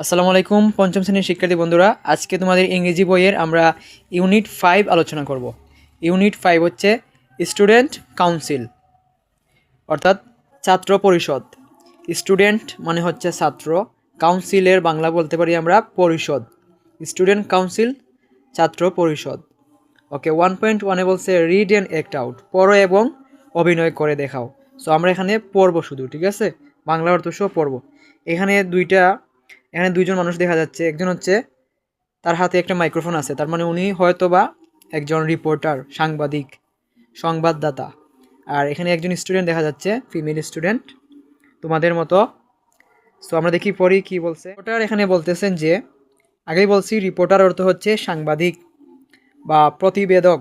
আসসালামু আলাইকুম, পঞ্চম শ্রেণির শিক্ষার্থী বন্ধুরা। আজকে তোমাদের ইংরেজি বইয়ের আমরা ইউনিট ফাইভ আলোচনা করব। ইউনিট ফাইভ হচ্ছে স্টুডেন্ট কাউন্সিল, অর্থাৎ ছাত্র পরিষদ। স্টুডেন্ট মানে হচ্ছে ছাত্র, কাউন্সিলের বাংলা বলতে পারি আমরা পরিষদ। স্টুডেন্ট কাউন্সিল, ছাত্র পরিষদ। ওকে ওয়ান পয়েন্ট ওয়ানে বলছে রিড অ্যান্ড অ্যাক্ট আউট পড়ো এবং অভিনয় করে দেখাও। সো আমরা এখানে পড়ব শুধু, ঠিক আছে? বাংলা অর্থ সহ পড়ব। এখানে দুইটা এখানে দুইজন মানুষ দেখা যাচ্ছে। একজন হচ্ছে তার হাতে একটা মাইক্রোফোন আছে। তার মানে উনি হয়তো বা একজন রিপোর্টার সাংবাদিক, সংবাদদাতা। আর এখানে একজন স্টুডেন্ট দেখা যাচ্ছে ফিমেল স্টুডেন্ট তোমাদের মতো। সো আমরা দেখি পড়ি কি বলছে। রিপোর্টার এখানে বলতেছেন যে, আগেই বলছি রিপোর্টার অর্থ হচ্ছে সাংবাদিক বা প্রতিবেদক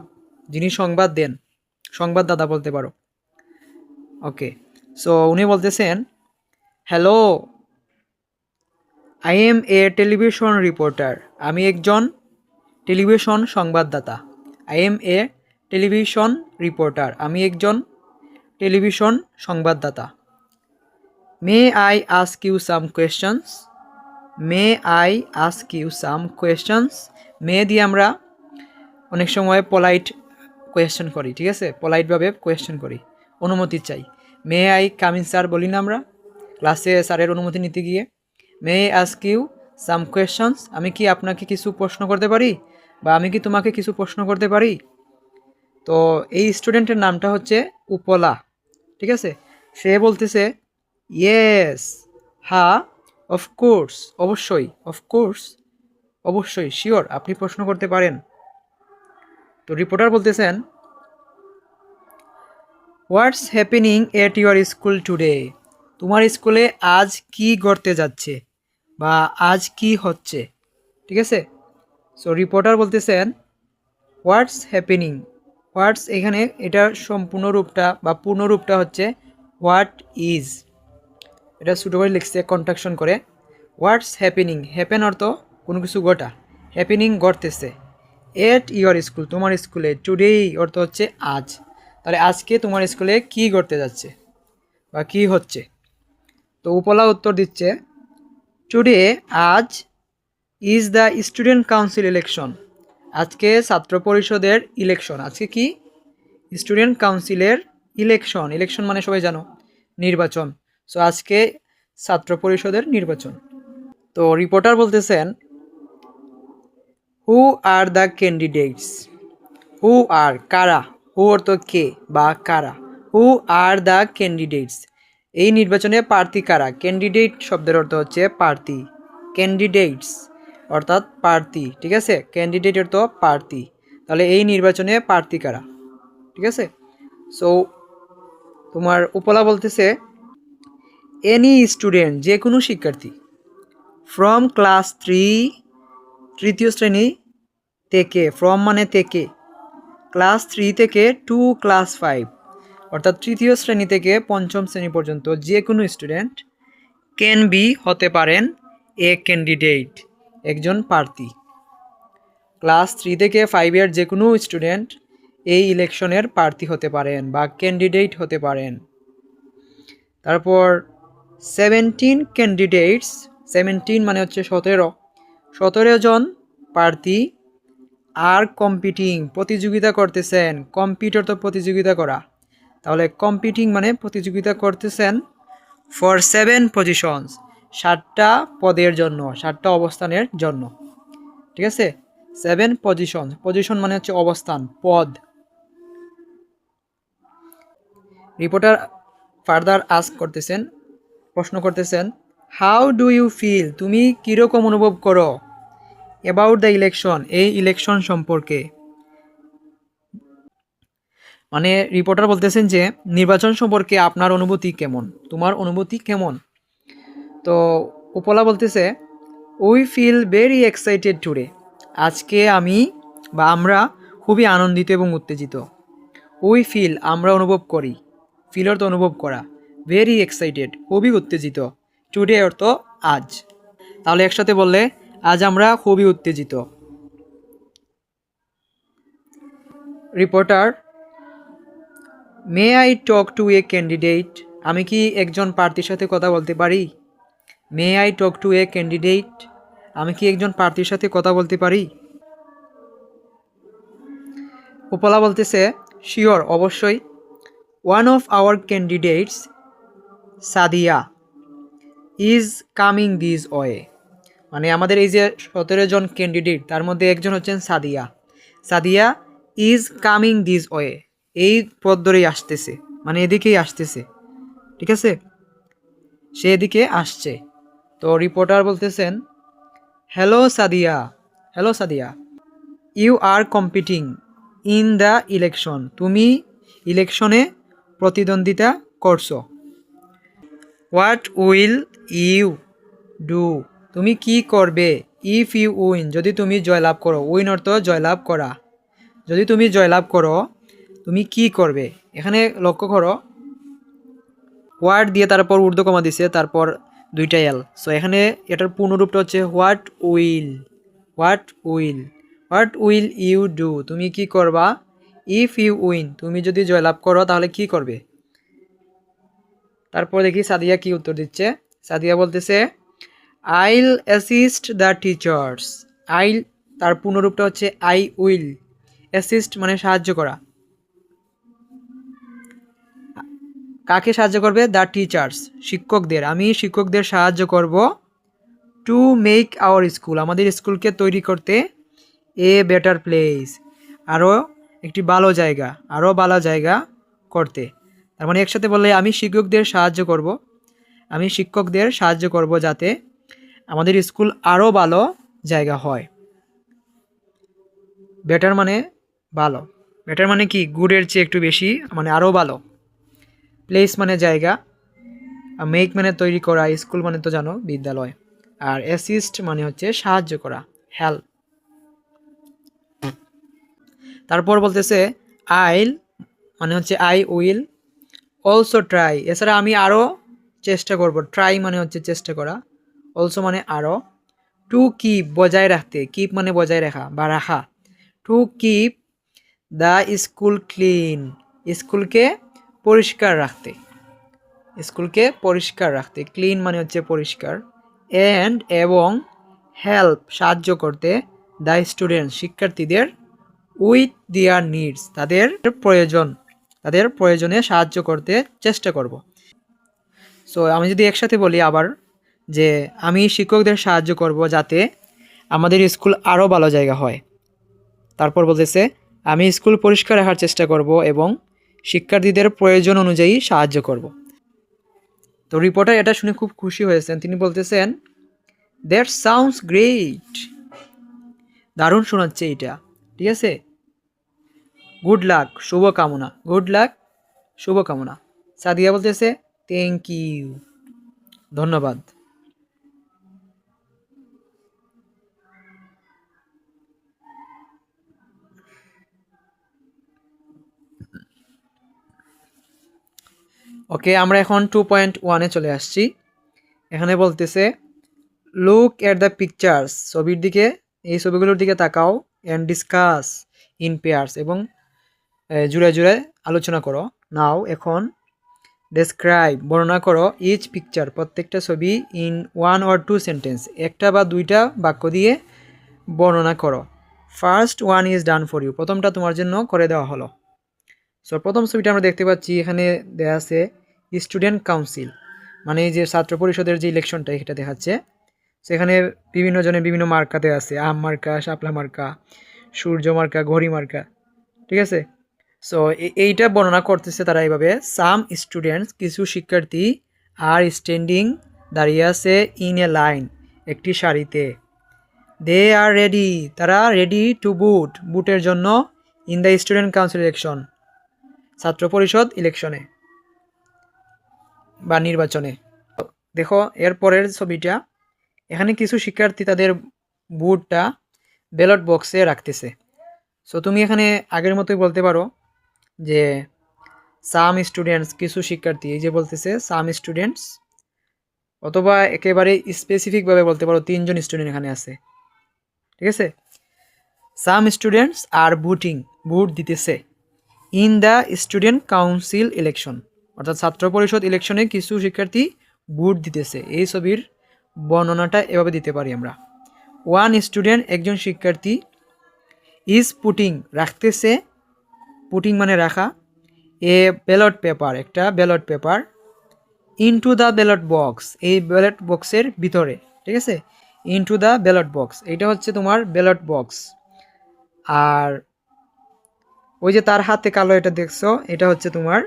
যিনি সংবাদ দেন। সংবাদদাতা বলতে পারো। ওকে সো উনি বলতেছেন hello I am a television reporter আমি একজন টেলিভিশন সংবাদদাতা। I am a television reporter আমি একজন টেলিভিশন সংবাদদাতা। May I ask you some questions may I ask you some questions may দিয়ে আমরা অনেক সময় পলাইট কোয়েশ্চেন করি, ঠিক আছে? পলাইটভাবে কোয়েশ্চেন করি, অনুমতি চাই। মে আই কামিন স্যার বলি না আমরা? ক্লাসে স্যারের অনুমতি নিতে গিয়ে। May ask you some questions আমি কি আপনাকে কিছু প্রশ্ন করতে পারি? বা আমি কি তোমাকে কিছু প্রশ্ন করতে পারি? তো এই স্টুডেন্টের নামটা হচ্ছে উপলা, ঠিক আছে? সে বলতেছে ইয়েস হা অফকোর্স অবশ্যই অফকোর্স অবশ্যই শিওর আপনি প্রশ্ন করতে পারেন। তো রিপোর্টার বলতেছেন what's happening at your school today তোমার স্কুলে আজ কি ঘটতে যাচ্ছে? বা আজ কি হচ্ছে? ঠিক আছে? সো রিপোর্টার বলতেছেন হোয়াটস হ্যাপেনিং হোয়াটস এখানে এটার সম্পূর্ণ রূপটা বা পূর্ণ রূপটা হচ্ছে হোয়াট ইজ এটা ছোটো করে লিখছে কন্ট্রাকশন করে। হোয়াটস হ্যাপেনিং হ্যাপেন অর্থ কোনো কিছু ঘটা। হ্যাপেনিং ঘটতেছে এট ইউর স্কুল তোমার স্কুলে টুডেই অর্থ হচ্ছে, আজ। তাহলে আজকে তোমার স্কুলে কি ঘটতে যাচ্ছে বা কি হচ্ছে? তো উপলা উত্তর দিচ্ছে টুডে আজ is the student council election আজকে ছাত্র পরিষদের ইলেকশন আজকে কি? স্টুডেন্ট কাউন্সিলের ইলেকশন ইলেকশন মানে সবাই জানো, নির্বাচন। সো আজকে ছাত্র পরিষদের নির্বাচন। তো রিপোর্টার বলতেছেন হু আর দ্য ক্যান্ডিডেটস হু আর কারা? হু অর্থ কে বা কারা? হু আর দ্য ক্যান্ডিডেটস এই নির্বাচনে প্রার্থী কারা? ক্যান্ডিডেট শব্দের অর্থ হচ্ছে প্রার্থী। ক্যান্ডিডেটস অর্থাৎ প্রার্থী, ঠিক আছে? ক্যান্ডিডেট অর্থ প্রার্থী। তাহলে এই নির্বাচনে প্রার্থী কারা? ঠিক আছে? সো তোমার উপলা বলতেছে এনি স্টুডেন্ট যে কোনো শিক্ষার্থী ফ্রম ক্লাস থ্রি তৃতীয় শ্রেণি থেকে ফ্রম মানে থেকে ক্লাস থ্রি থেকে টু ক্লাস ফাইভ অর্থাৎ তৃতীয় শ্রেণি থেকে পঞ্চম শ্রেণি পর্যন্ত যে কোনো স্টুডেন্ট ক্যান বি হতে পারেন এ ক্যান্ডিডেট একজন প্রার্থী। ক্লাস থ্রি থেকে ফাইভের যে কোনো স্টুডেন্ট এই ইলেকশনের প্রার্থী হতে পারেন বা ক্যান্ডিডেট হতে পারেন। তারপর সেভেন্টিন ক্যান্ডিডেটস সেভেন্টিন মানে হচ্ছে সতেরো। সতেরো জন প্রার্থী আর কম্পিটিং প্রতিযোগিতা করতেছেন কম্পিউটার তো প্রতিযোগিতা করা। তাহলে কম্পিটিং মানে প্রতিযোগিতা করতেছেন ফর সেভেন পজিশনস ষাটটা পদের জন্য ষাটটা অবস্থানের জন্য। ঠিক আছে? সেভেন পজিশন পজিশন মানে হচ্ছে অবস্থান, পদ। রিপোর্টার ফার্দার আস্ক করতেছেন, প্রশ্ন করতেছেন হাউ ডু ইউ ফিল তুমি কীরকম অনুভব করো? অ্যাবাউট দ্য ইলেকশন এই ইলেকশন সম্পর্কে। মানে রিপোর্টার বলতেছেন যে, নির্বাচন সম্পর্কে আপনার অনুভূতি কেমন? তোমার অনুভূতি কেমন? তো উপলা বলতেছে we feel very excited today আজকে আমি বা আমরা খুবই আনন্দিত এবং উত্তেজিত। উই ফিল আমরা অনুভব করি। ফিল অর্থ অনুভব করা। ভেরি এক্সাইটেড খুবই উত্তেজিত। টুডে অর্থ আজ। তাহলে একসাথে বললে, আজ আমরা খুবই উত্তেজিত। Reporter may I talk to a candidate আমি কি একজন প্রার্থীর সাথে কথা বলতে পারি? May I talk to a candidate আমি কি একজন প্রার্থীর সাথে কথা বলতে পারি? উপলা বলতেছে শিওর অবশ্যই। One of our candidates Sadia is coming this way মানে আমাদের এই যে সতেরো জন ক্যান্ডিডেট তার মধ্যে একজন হচ্ছেন Sadia. Sadia is coming this way এই পথ ধরেই আসতেছে মানে এদিকেই আসতেছে, ঠিক আছে? সে এদিকে আসছে। তো রিপোর্টার বলতেছেন hello Sadia. Hello Sadia. You are competing in the election তুমি ইলেকশনে প্রতিদ্বন্দ্বিতা করছ। হোয়াট উইল ইউ ডু তুমি কি করবে? ইফ ইউ উইন যদি তুমি জয়লাভ করো। উইন অর্থ জয়লাভ করা। যদি তুমি জয়লাভ করো তুমি কি করবে? এখানে লক্ষ্য করো। হোয়াট দিয়ে তারপর উর্দু কমা দিছে, তারপর দুইটা এল সো এখানে এটার পূর্ণরূপটা হচ্ছে what will what will what will you do তুমি কি করবা? ইফ ইউ উইন তুমি যদি জয়লাভ করো, তাহলে কি করবে? তারপর দেখি সাদিয়া কি উত্তর দিচ্ছে। সাদিয়া বলতেছে আইল অ্যাসিস্ট দ্য টিচার্স আইল তার পূর্ণরূপটা হচ্ছে আই উইল অ্যাসিস্ট মানে সাহায্য করা। কাকে সাহায্য করবে? দ্য টিচার্স শিক্ষকদের। আমি শিক্ষকদের সাহায্য করব টু মেক আওয়ার স্কুল আমাদের স্কুলকে তৈরি করতে এ বেটার প্লেস আরও একটি ভালো জায়গা আরও ভালো জায়গা করতে। তার মানে একসাথে বললে আমি শিক্ষকদের সাহায্য করব, আমি শিক্ষকদের সাহায্য করব যাতে আমাদের স্কুল আরও ভালো জায়গা হয়। বেটার মানে ভালো। বেটার মানে কি? গুডের চেয়ে একটু বেশি মানে আরও ভালো। প্লেস মানে জায়গা মেক মানে তৈরি করা স্কুল মানে তো জানো, বিদ্যালয়। আর অ্যাসিস্ট মানে হচ্ছে সাহায্য করা হেল্প তারপর বলতেছে আইল মানে হচ্ছে আই উইল অলসো ট্রাই এছাড়া আমি আরও চেষ্টা করব ট্রাই মানে হচ্ছে চেষ্টা করা। অলসো মানে আরও টু কিপ বজায় রাখতে কিপ মানে বজায় রাখা বা রাখা। To keep the school clean স্কুলকে পরিষ্কার রাখতে। স্কুলকে পরিষ্কার রাখতে, ক্লিন মানে হচ্ছে পরিষ্কার। অ্যান্ড এবং হেল্প সাহায্য করতে দ্য স্টুডেন্ট শিক্ষার্থীদের উইথ দেয়ার নিডস তাদের প্রয়োজন, তাদের প্রয়োজনে সাহায্য করতে চেষ্টা করব। সো আমি যদি একসাথে বলি আবার যে আমি শিক্ষকদের সাহায্য করব যাতে আমাদের স্কুল আরও ভালো জায়গা হয়। তারপর বলতেছে, আমি স্কুল পরিষ্কার রাখার চেষ্টা করব এবং শিক্ষার্থীদের প্রয়োজন অনুযায়ী সাহায্য করব। তো রিপোর্টার এটা শুনে খুব খুশি হয়েছেন। তিনি বলতেছেন দ্যাট সাউন্ডস গ্রেট দারুণ শোনাচ্ছে এটা। ঠিক আছে? গুড লাক শুভকামনা। গুড লাক শুভকামনা। সাদিয়া বলতেছে থ্যাংক ইউ ধন্যবাদ। ওকে, আমরা এখন টু পয়েন্ট ওয়ানে চলে আসছি। এখানে বলতেছে লুক এট দ্য পিকচার্স ছবির দিকে, এই ছবিগুলোর দিকে তাকাও অ্যান্ড ডিসকাস ইন পেয়ার্স এবং জুড়ে জুড়ে আলোচনা করো। নাও এখন ডেসক্রাইব বর্ণনা করো ইচ পিকচার প্রত্যেকটা ছবি in one or two sentence একটা বা দুইটা বাক্য দিয়ে বর্ণনা করো। First one is done for you প্রথমটা তোমার জন্য করে দেওয়া হলো। সো প্রথম ছবিটা আমরা দেখতে পাচ্ছি, এখানে দেয়া আছে স্টুডেন্ট কাউন্সিল মানে এই যে ছাত্র পরিষদের যে ইলেকশনটা এটা দেখাচ্ছে। সেখানে বিভিন্ন জনের বিভিন্ন মার্কাতে আছে, আম মার্কা, শাপলা মার্কা, সূর্য মার্কা, ঘড়ি মার্কা, ঠিক আছে? সো এইটা বর্ণনা করতেছে তারা এইভাবে সাম স্টুডেন্টস কিছু শিক্ষার্থী আর স্ট্যান্ডিং দাঁড়িয়ে আছে ইন এ লাইন একটি শাড়িতে দে আর রেডি তারা রেডি টু বুট বুটের জন্য in the student council election ছাত্র পরিষদ ইলেকশনে বা নির্বাচনে। দেখো এরপরের ছবিটা, এখানে কিছু শিক্ষার্থী তাদের বুটটা ব্যালট বক্সে রাখতেছে। সো তুমি এখানে আগের মতোই বলতে পারো যে সাম স্টুডেন্টস কিছু শিক্ষার্থী, এই যে বলতেছে সাম স্টুডেন্টস অথবা একেবারে স্পেসিফিকভাবে বলতে পারো, তিনজন স্টুডেন্ট এখানে আছে। ঠিক আছে? সাম স্টুডেন্টস আর বুটিং বুট দিতেছে in the student council election অর্থাৎ ছাত্র পরিষদ ইলেকশনে কিছু শিক্ষার্থী বুট দিতেছে। এই ছবির বর্ণনাটা এভাবে দিতে পারি আমরা। ওয়ান স্টুডেন্ট একজন শিক্ষার্থী ইজ পুটিং রাখতেছে পুটিং মানে রাখা এ ব্যালট পেপার একটা ballot paper into the ballot box এই ব্যালট বক্সের ভিতরে, ঠিক আছে? ইনটু দ্য ব্যালট বক্স এটা হচ্ছে তোমার ব্যালট বক্স আর ওই যে তার হাতে কালো এটা দেখছ, এটা হচ্ছে তোমার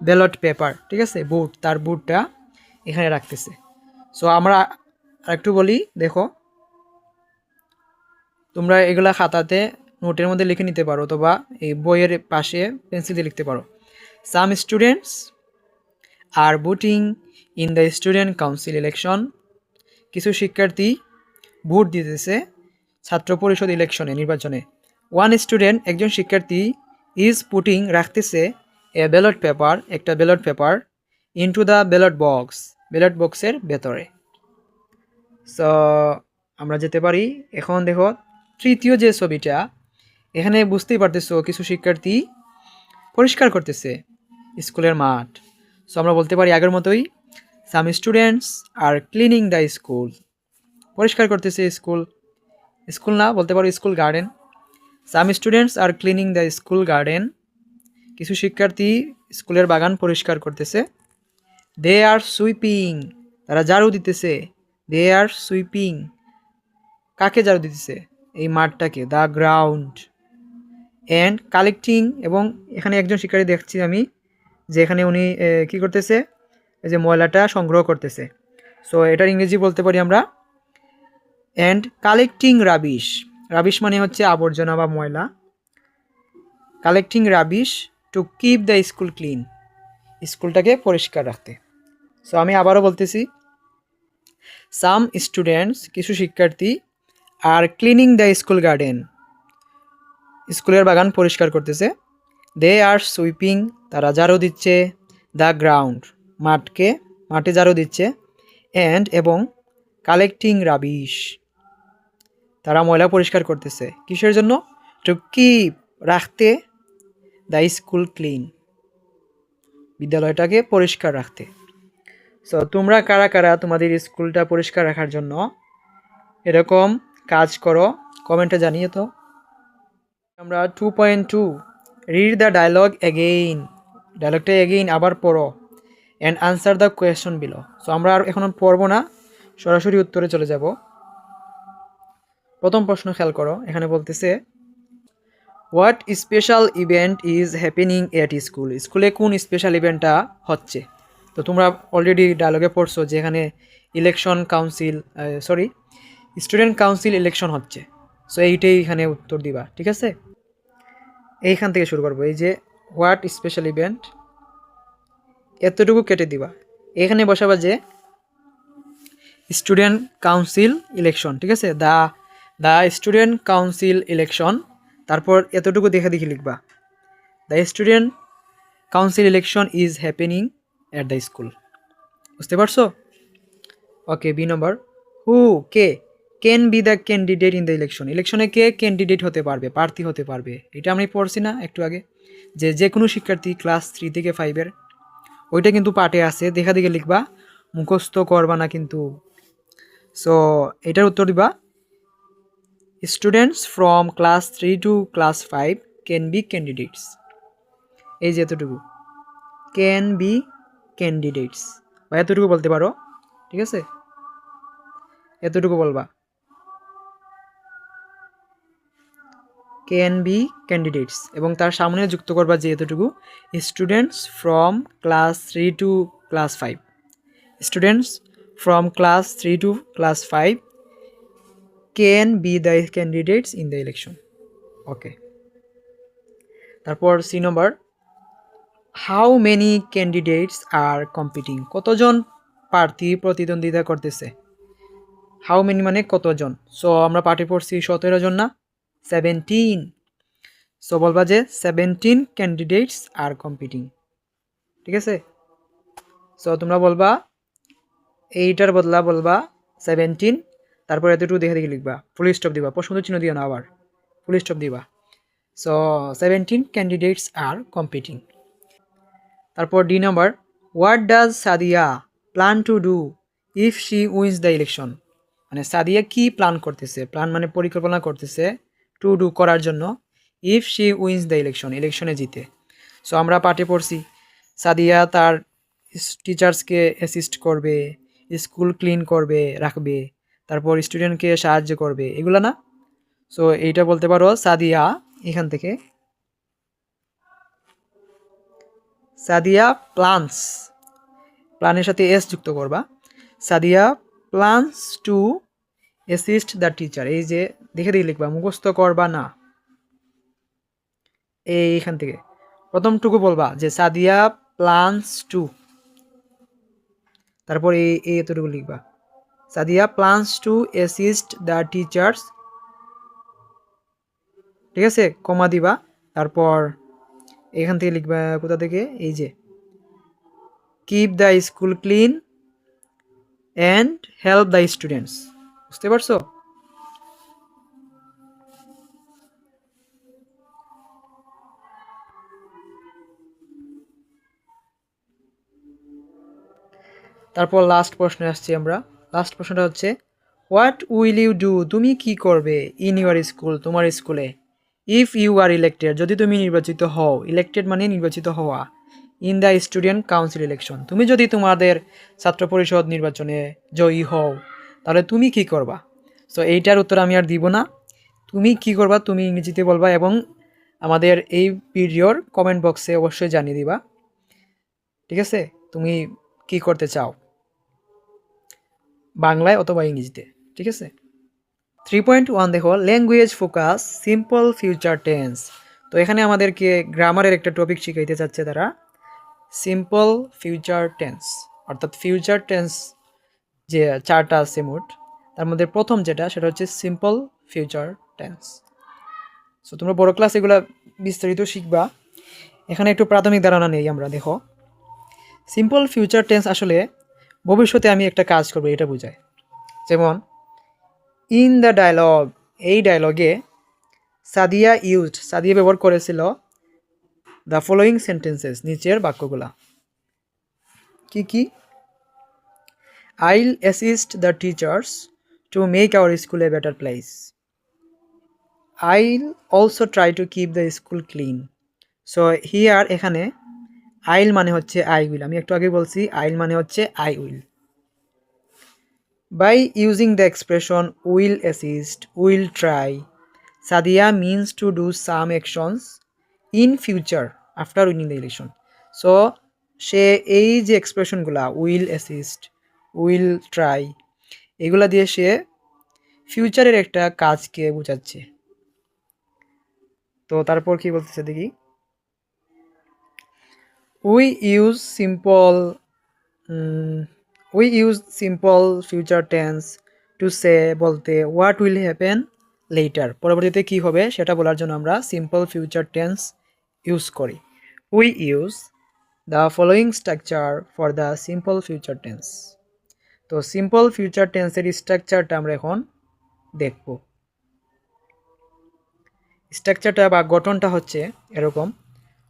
ব্যালট পেপার ঠিক আছে? বুট তার বুটটা এখানে রাখতেছে। সো আমরা আরেকটু বলি, দেখো। তোমরা এগুলা খাতাতে নোটের মধ্যে লিখে নিতে পারো, অথবা এই বইয়ের পাশে পেন্সিল দিয়ে লিখতে পারো। Some students are voting in the student council election কিছু শিক্ষার্থী ভোট দিতেছে ছাত্র পরিষদ ইলেকশনে নির্বাচনে। ওয়ান স্টুডেন্ট একজন শিক্ষার্থী ইজ পুটিং রাখতেছে এ ব্যালট পেপার একটা ballot paper into the ballot box ballot বক্সের ভেতরে। সো আমরা যেতে পারি, এখন দেখো, তৃতীয় যে ছবিটা, এখানে বুঝতেই পারতেছো কিছু শিক্ষার্থী পরিষ্কার করতেছে স্কুলের মাঠ। সো আমরা বলতে পারি আগের মতোই some students are cleaning the school পরিষ্কার করতেছে স্কুল। স্কুল না, বলতে পারো school garden. Some students are cleaning the school garden কিছু শিক্ষার্থী স্কুলের বাগান পরিষ্কার করতেছে। দে আর সুইপিং তারা ঝাড়ু দিতেছে। দে আর সুইপিং কাকে ঝাড়ু দিতেছে? এই মাঠটাকে দ্য গ্রাউন্ড অ্যান্ড কালেক্টিং এবং এখানে একজন শিক্ষার্থী দেখছি আমি, যে এখানে উনি কি করতেছে? এই যে ময়লাটা সংগ্রহ করতেছে। সো এটার ইংরেজি বলতে পারি আমরা অ্যান্ড কালেক্টিং রাবিশ রাবিশ মানে হচ্ছে আবর্জনা বা ময়লা। Collecting rubbish to keep the school clean স্কুলটাকে পরিষ্কার রাখতে। সো আমি আবারও বলতেছি সাম স্টুডেন্টস কিছু শিক্ষার্থী are cleaning the school garden স্কুলের বাগান পরিষ্কার করতেছে। দে আর সুইপিং তারা ঝাড়ু দিচ্ছে দ্য গ্রাউন্ড মাঠকে, মাঠে ঝাড়ু দিচ্ছে অ্যান্ড এবং কালেক্টিং রাবিশ তারা ময়লা পরিষ্কার করতেছে। কিসের জন্য? টু কিপ রাখতে দ্য স্কুল ক্লিন বিদ্যালয়টাকে পরিষ্কার রাখতে। সো তোমরা কারা কারা তোমাদের স্কুলটা পরিষ্কার রাখার জন্য এরকম কাজ করো কমেন্টে জানিয়ে তো আমরা two point two read the dialogue again ডায়লগটা এগেইন আবার পড়ো and answer the question below so আমরা আর এখন পড়ব না, সরাসরি উত্তরে চলে যাব। প্রথম প্রশ্ন খেয়াল করো, এখানে বলতেছে what special event is happening at school স্কুলে কোন স্পেশাল ইভেন্টটা হচ্ছে? তো তোমরা অলরেডি ডায়লগে পড়ছো যে এখানে election council sorry student council election হচ্ছে। সো এইটাই এখানে উত্তর দিবা, ঠিক আছে? এইখান থেকে শুরু করব। এই যে হোয়াট স্পেশাল ইভেন্ট এতটুকু কেটে দিবা। এখানে বসাবা যে স্টুডেন্ট কাউন্সিল ইলেকশন ঠিক আছে? The the student council election তারপর এতটুকু দেখে দেখে লিখবা। The student council election is happening at the school বুঝতে পারছ? Okay B number who K? Can be the candidate in the election ইলেকশনে কে ক্যান্ডিডেট হতে পারবে, প্রার্থী হতে পারবে? এটা আমি পড়ছি না, একটু আগে। যে যে কোনো শিক্ষার্থী ক্লাস থ্রি থেকে ফাইভের ওইটা কিন্তু পাঠে আছে। দেখা দেখে লিখবা, মুখস্থ করবা না কিন্তু। সো এটার উত্তর দিবা। Students from class three to class five can be candidates এই যে এতটুকু। ক্যান বি ক্যান্ডিডেটস বা এতটুকু বলতে পারো? ঠিক আছে? এতটুকু বলবা। ক্যান বি ক্যান্ডিডেটস এবং তার সামনে যুক্ত করবা যে এতটুকু। Students from class three to class five students from class three to class five can be the candidates in the election okay তারপর C number how many candidates are competing কতজন প্রার্থী প্রতিদ্বন্দ্বিতা করতেছে? হাউ মেনি মানে কতজন? So আমরা party পড়ছি সতেরো জন না? সেভেন্টিন সো বলবা যে সেভেন্টিন ক্যান্ডিডেটস আর কম্পিটিং ঠিক আছে? সো তোমরা বলবা, এইটার বদলা বলবা সেভেন্টিন তারপর এতটুকু দেখে দেখে লিখবা। ফুল স্টপ দিবা। প্রশ্ন চিহ্ন দিও না আবার। ফুল স্টপ দিবা। So seventeen candidates are competing তারপর D number what does Sadia plan to do if she wins the election মানে সাদিয়া কি প্ল্যান করতেছে? প্ল্যান মানে পরিকল্পনা করতেছে টু ডু করার জন্য if she wins the election ইলেকশনে জিতে। সো আমরা পাঠে পড়ছি। সাদিয়া তার টিচার্সকে অ্যাসিস্ট করবে স্কুল ক্লিন করবে, রাখবে। তারপর স্টুডেন্টকে সাহায্য করবে। এগুলো না? সো এইটা বলতে পারো, সাদিয়া, এখান থেকে। সাদিয়া প্লান্স প্ল্যানের সাথে এস যুক্ত করবা। Sadia plans to assist the teacher এই যে, দেখে দিয়ে লিখবা, মুখস্থ করবা না। এইখান থেকে। প্রথমটুকু বলবা যে, সাদিয়া প্লান্স টু তারপর এই এতটুকু লিখবা। Sadia plans to assist the teachers ঠিক আছে? কমা দিবা। তারপর এখান থেকে লিখবা কোথা থেকে? এই যে। Keep the school clean and help the students বুঝতে পারছ? তারপর লাস্ট প্রশ্নে আসছি আমরা। লাস্ট প্রশ্নটা হচ্ছে হোয়াট উইল ইউ ডু তুমি কি করবে ইন ইউর স্কুল তোমার স্কুলে ইফ ইউ আর ইলেক্টেড যদি তুমি নির্বাচিত হও ইলেক্টেড মানে নির্বাচিত হওয়া in the student council election তুমি যদি তোমাদের ছাত্র পরিষদ নির্বাচনে জয়ী হও, তাহলে তুমি কি করবা? সো এইটার উত্তর আমি আর দিব না। তুমি কি করবা? তুমি ইংরেজিতে বলবা এবং আমাদের এই ভিডিওর কমেন্ট বক্সে অবশ্যই জানিয়ে দিবা। ঠিক আছে? তুমি কি করতে চাও? বাংলায় অথবা ইংরেজিতে, ঠিক আছে? থ্রি পয়েন্ট ওয়ান দেখো language focus simple future tense তো এখানে আমাদেরকে গ্রামারের একটা টপিক শিখাইতে চাচ্ছে তারা। সিম্পল ফিউচার টেন্স অর্থাৎ ফিউচার টেন্স যে চারটা আছে মোট, তার মধ্যে প্রথম যেটা, সেটা হচ্ছে সিম্পল ফিউচার টেন্স সো তোমরা বড় ক্লাস এগুলো বিস্তারিত শিখবা। এখানে একটু প্রাথমিক ধারণা নেই আমরা, দেখো। সিম্পল ফিউচার টেন্স আসলে ভবিষ্যতে আমি একটা কাজ করব, এটা বোঝায়। যেমন ইন দ্য ডায়লগ এই ডায়লগে সাদিয়া ইউজড সাদিয়া ব্যবহার করেছিল দ্য ফলোয়িং সেন্টেন্সেস নিচের বাক্যগুলা। কি কি? I'll assist the teachers to make our school a better place I'll also try to keep the school clean so here এখানে আইল মানে হচ্ছে আই উইল। আমি একটু আগে বলছি, আইল মানে হচ্ছে I will. By using the expression will assist, will try. Sadia means to do some actions in future after winning the election. So, সে এই যে এক্সপ্রেশনগুলা, উইল অ্যাসিস্ট, উইল ট্রাই, এগুলা দিয়ে সে ফিউচারের একটা কাজকে বোঝাচ্ছে। তো তারপর কি বলতেছে দেখি। We use simple we use simple future tense to say বলতে হোয়াট উইল হ্যাপেন লেটার পরবর্তীতে কি হবে সেটা বলার জন্য আমরা সিম্পল ফিউচার টেন্স ইউজ করি। We use the following structure for the simple future tense তো সিম্পল ফিউচার টেন্সের স্ট্রাকচারটা আমরা এখন দেখব। স্ট্রাকচারটা বা গঠনটা হচ্ছে এরকম।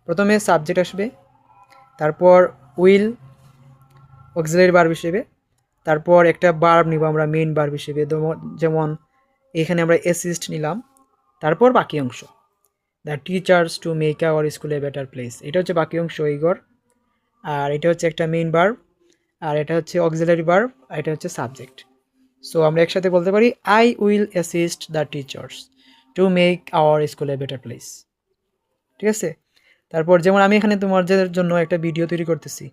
প্রথমে সাবজেক্ট আসবে তারপর উইল অক্সিলারি বার্ব হিসেবে, তারপর একটা বার্ব নিব আমরা মেইন বার্ব হিসেবে, যেমন এখানে আমরা অ্যাসিস্ট নিলাম, তারপর বাকি অংশ। The teachers to make our school better place এটা হচ্ছে বাকি অংশ ইগর আর এটা হচ্ছে একটা মেইন বার্ব আর এটা হচ্ছে অক্সিলারি বার্ব আর এটা হচ্ছে সাবজেক্ট সো আমরা একসাথে বলতে পারি I will assist the teachers to make our school better place ঠিক আছে? তারপর যেমন আমি এখানে তোমাদের জন্য একটা ভিডিও তৈরি করতেছি।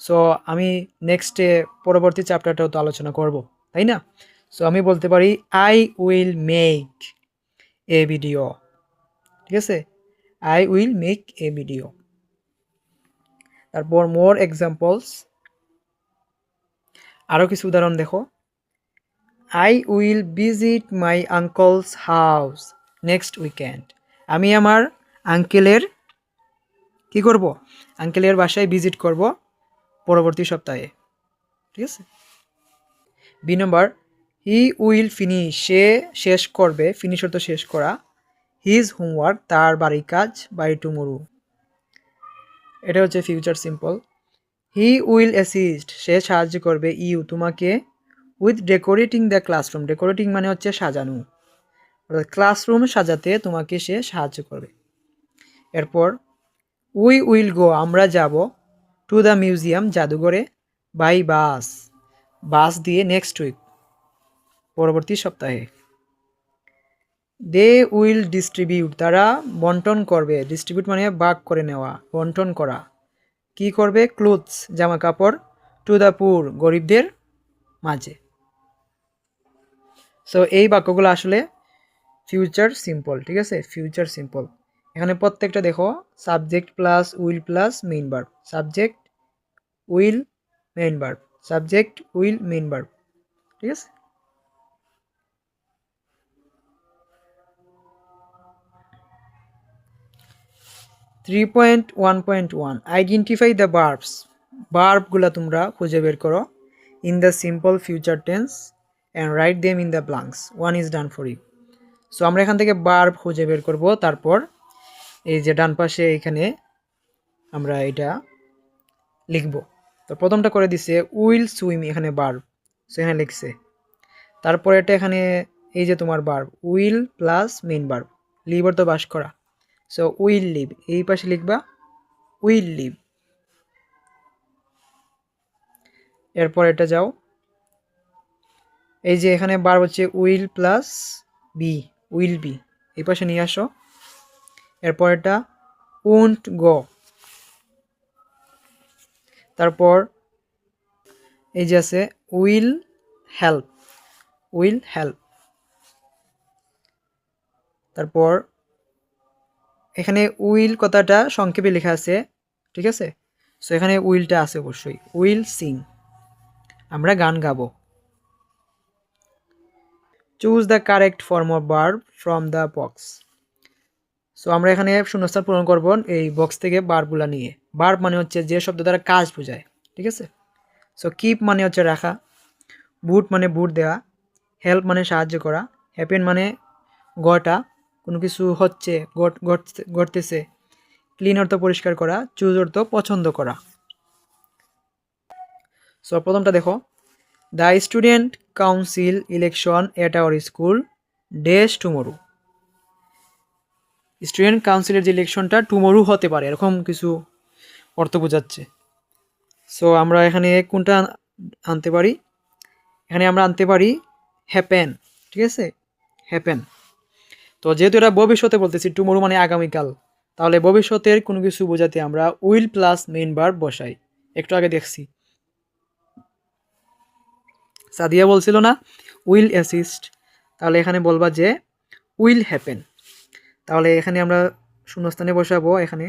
সো আমি নেক্সটে পরবর্তী চ্যাপ্টারটাও তো আলোচনা করব, তাই না? সো আমি বলতে পারি I will make a video ঠিক আছে? I will make a video তারপর মোর এক্সাম্পলস আরও কিছু উদাহরণ দেখো। I will visit my uncle's house next weekend আমি আমার আঙ্কেলের কি করব? আঙ্কেলের বাসায় ভিজিট করব পরবর্তী সপ্তাহে। ঠিক আছে? B number he will finish সে শেষ করবে ফিনিশ অর্থ শেষ করা। হিজ হোমওয়ার্ক তার বাড়ির কাজ বাই টুমরু এটা হচ্ছে future simple he will assist সে সাহায্য করবে ইউ, তোমাকে with decorating the classroom decorating মানে হচ্ছে সাজানো। অর্থাৎ ক্লাসরুম সাজাতে তোমাকে সে সাহায্য করবে। এরপর উই উইল গো আমরা যাব টু দ্য মিউজিয়াম জাদুঘরে। বাই বাস বাস দিয়ে নেক্সট উইক পরবর্তী সপ্তাহে। দে উইল ডিস্ট্রিবিউট তারা বন্টন করবে। ডিস্ট্রিবিউট মানে ভাগ করে নেওয়া, বন্টন করা। কি করবে? ক্লোথস জামা কাপড় টু দ্য পুর গরিবদের মাঝে। সো এই বাক্যগুলো আসলে ফিউচার সিম্পল ঠিক আছে? ফিউচার সিম্পল এখানে প্রত্যেকটা দেখো subject plus will plus main verb subject will main verb subject will main verb ঠিক আছে? Three point one point one identify the verbs বার্বগুলো তোমরা খুঁজে বের করো in the simple future tense and write them in the blanks one is done for you so আমরা এখান থেকে verb খুঁজে বের করব, তারপর এই যে ডান পাশে এখানে আমরা এটা লিখব। তো প্রথমটা করে দিছে, উইল সুইম এখানে বার্ব সো এখানে লিখছে, তারপর এটা এখানে, এই যে তোমার verb will plus main verb live তো বাস করা। সো উইল লিভ, এই পাশে লিখবা, উইল লিভ। এরপর এটা যাও, এই যে এখানে বার হচ্ছে, will plus be, will be. এই পাশে নিয়ে আসো। এরপর এটা উন্ট গো। তারপর এই যে আছে, উইল হেল্প উইল হেল্প। তারপর এখানে উইল কথাটা সংক্ষেপে লেখা আছে, ঠিক আছে? সো এখানে উইলটা আছে অবশ্যই, উইল সিং। আমরা গান গাবো। Choose the correct form of verb from the box so আমরা এখানে শূন্যস্থান পূরণ করব এই বক্স থেকে বার্বগুলা নিয়ে। বার্ব মানে হচ্ছে যে শব্দ দ্বারা কাজ বোঝায়, ঠিক আছে? সো কিপ মানে হচ্ছে রাখা বুট মানে বুট দেওয়া হেল্প মানে সাহায্য করা হ্যাপেন মানে গটা কোনো কিছু হচ্ছে ঘটতেছে ক্লিন অর্থ পরিষ্কার করা চুজ অর্থ পছন্দ করা। সো প্রথমটা দেখো the student council election at our school does tomorrow student কাউন্সিলের যে ইলেকশনটা টুমোরো হতে পারে, এরকম কিছু অর্থ বোঝাচ্ছে। সো আমরা এখানে কোনটা আনতে পারি? এখানে আমরা আনতে পারি হ্যাপেন ঠিক আছে? হ্যাপেন তো যেহেতু এটা ভবিষ্যতে বলতেছি টুমোরো মানে আগামীকাল, তাহলে ভবিষ্যতের কোনো কিছু বোঝাতে আমরা উইল প্লাস মেইন বার বসাই। একটু আগে দেখছি। সাদিয়া বলছিল না উইল অ্যাসিস্ট তাহলে এখানে বলবা যে উইল হ্যাপেন তাহলে এখানে আমরা শূন্যস্থানে বসাবো, এখানে।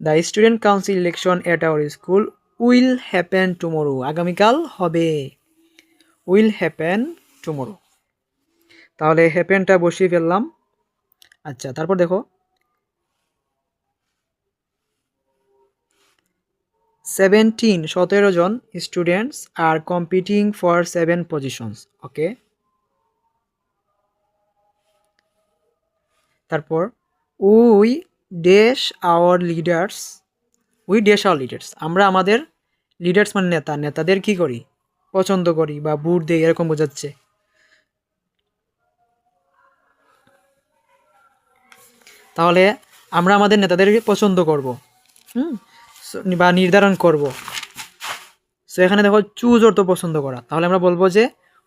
The student council election at our school will happen tomorrow আগামীকাল হবে। উইল হ্যাপেন টুমোরো তাহলে হ্যাপেনটা বসিয়ে ফেললাম। আচ্ছা তারপর দেখো। সেভেন্টিন সতেরো জন students are competing for seven positions okay তারপর we dash our leaders we dash our leaders আমরা আমাদের লিডার্স মানে নেতা। নেতাদের কি করি? পছন্দ করি বা বুট দিই, এরকম বোঝাচ্ছে। তাহলে আমরা আমাদের নেতাদেরকে পছন্দ করব, হুম? বা নির্ধারণ করব। সো এখানে দেখো চুজ অর্থ পছন্দ করা। তাহলে আমরা বলব যে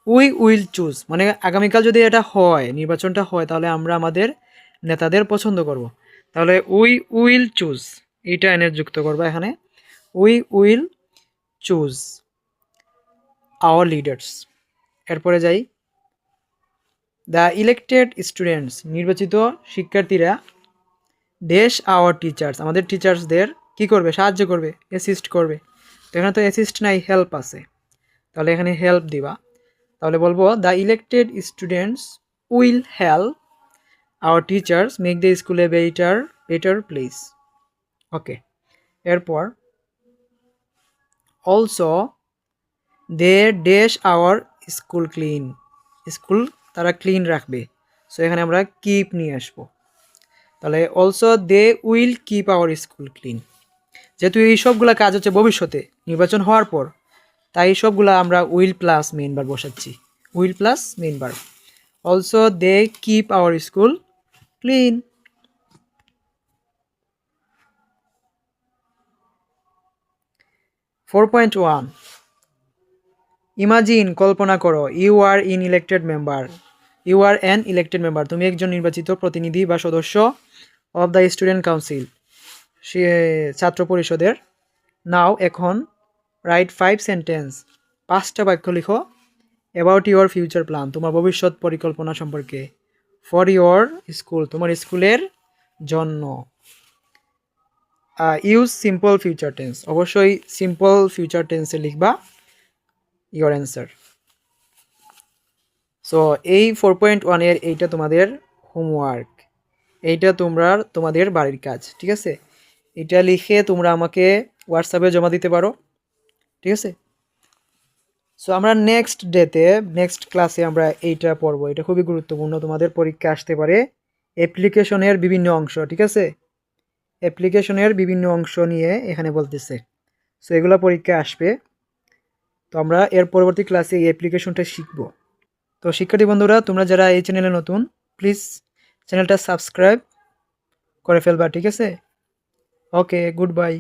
উই উইল চুজ মানে আগামীকাল যদি এটা হয়, নির্বাচনটা হয়, তাহলে আমরা আমাদের নেতাদের পছন্দ করব। তাহলে উই উইল চুজ এইটা এনে যুক্ত করব এখানে। We will choose our leaders. এরপরে যাই। দ্য ইলেক্টেড স্টুডেন্টস, নির্বাচিত শিক্ষার্থীরা ডেশ আওয়ার টিচার্স। আমাদের টিচার্সদের কি করবে? সাহায্য করবে, অ্যাসিস্ট করবে। তো এখানে তো অ্যাসিস্ট নাই, হেল্প আছে। তাহলে এখানে হেল্প দিবা। তাহলে বলব, the elected students will help our teachers make the school better better place okay এরপর also they dash our school clean school তারা ক্লিন রাখবে। সো এখানে আমরা কিপ নিয়ে আসব। তাহলে also they will keep our school clean যেহেতু এই সবগুলা কাজ হচ্ছে ভবিষ্যতে, নির্বাচন হওয়ার পর, তাই সবগুলা আমরা উইল প্লাস মেইন বার বসাচ্ছি। Will plus main bar also they keep our school clean. Four point one imagine, কল্পনা করো you are in elected member you are an elected member তুমি একজন নির্বাচিত প্রতিনিধি বা সদস্য of the student council say, ছাত্র পরিষদের। নাও এখন রাইট ফাইভ সেন্টেন্স পাঁচটা বাক্য লিখো। অ্যাবাউট ইউর ফিউচার প্ল্যান তোমার ভবিষ্যৎ পরিকল্পনা সম্পর্কে। ফর ইউর স্কুল তোমার স্কুলের জন্য। ইউজ সিম্পল ফিউচার টেন্স অবশ্যই সিম্পল ফিউচার টেন্সে লিখবা ইয়োর অ্যান্সার সো এই ফোর পয়েন্ট ওয়ানের এইটা তোমাদের হোমওয়ার্ক এইটা তোমরা, তোমাদের বাড়ির কাজ, ঠিক আছে? এটা লিখে তোমরা আমাকে হোয়াটসঅ্যাপে জমা দিতে পারো, ঠিক আছে? সো আমরা নেক্সট ডেতে নেক্সট ক্লাসে আমরা এইটা পড়ব। এটা খুবই গুরুত্বপূর্ণ, তোমাদের পরীক্ষা আসতে পারে। অ্যাপ্লিকেশনের বিভিন্ন অংশ, ঠিক আছে? অ্যাপ্লিকেশনের বিভিন্ন অংশ নিয়ে এখানে বলতেছে। সো এগুলো পরীক্ষা আসবে। তো আমরা এর পরবর্তী ক্লাসে এই অ্যাপ্লিকেশনটা শিখব। তো শিক্ষার্থী বন্ধুরা, তোমরা যারা এই চ্যানেলে নতুন প্লিজ চ্যানেলটা সাবস্ক্রাইব করে ফেলবা, ঠিক আছে? Okay good bye